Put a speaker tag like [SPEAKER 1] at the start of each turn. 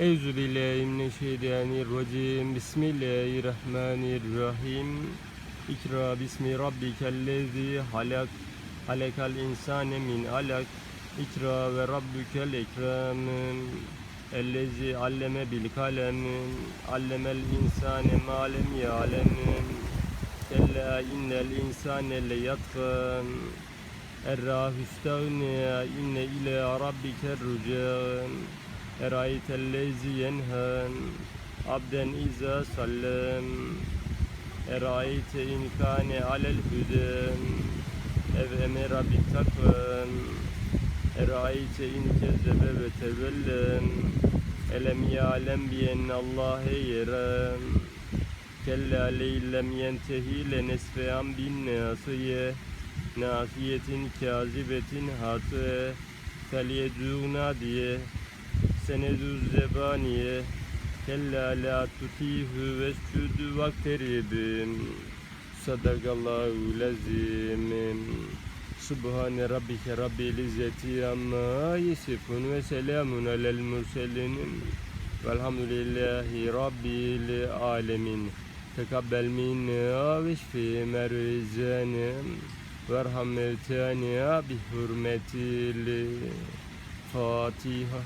[SPEAKER 1] Euzu billahi mineşşeytanirracim. Bismillahirrahmanirrahim. İkra bismi rabbikellezi halak. Halakal insane min alak. İkra ve rabbukel ekrem. Ellezi alleme bil kalem. Allemel insane ma lem ya'lem. Kella innel insane leyatgam. Errahüstevne inne ila rabbike rücam. Abden iza sallem. Erayte in kâne alel hüdem ev emera bit takvem. Erayte in kezzebe ve tevellem elem ya'lem bi ennallâhe yerem. Kella leylem yentehi lenesfeyan bin nasiye Nasiyetin kâzibetin hatı. Felyedûna diye senedü zebaniye kella la tutihu vescudu vakteribim. Sadakallahu lazim Subhane rabbike rabbil izzeti amma yasifun ve selamun alel murselin velhamdülillahi rabbil alemin tekabbel minna ve şfi mervizana verham mevtana bi hurmetil Fatiha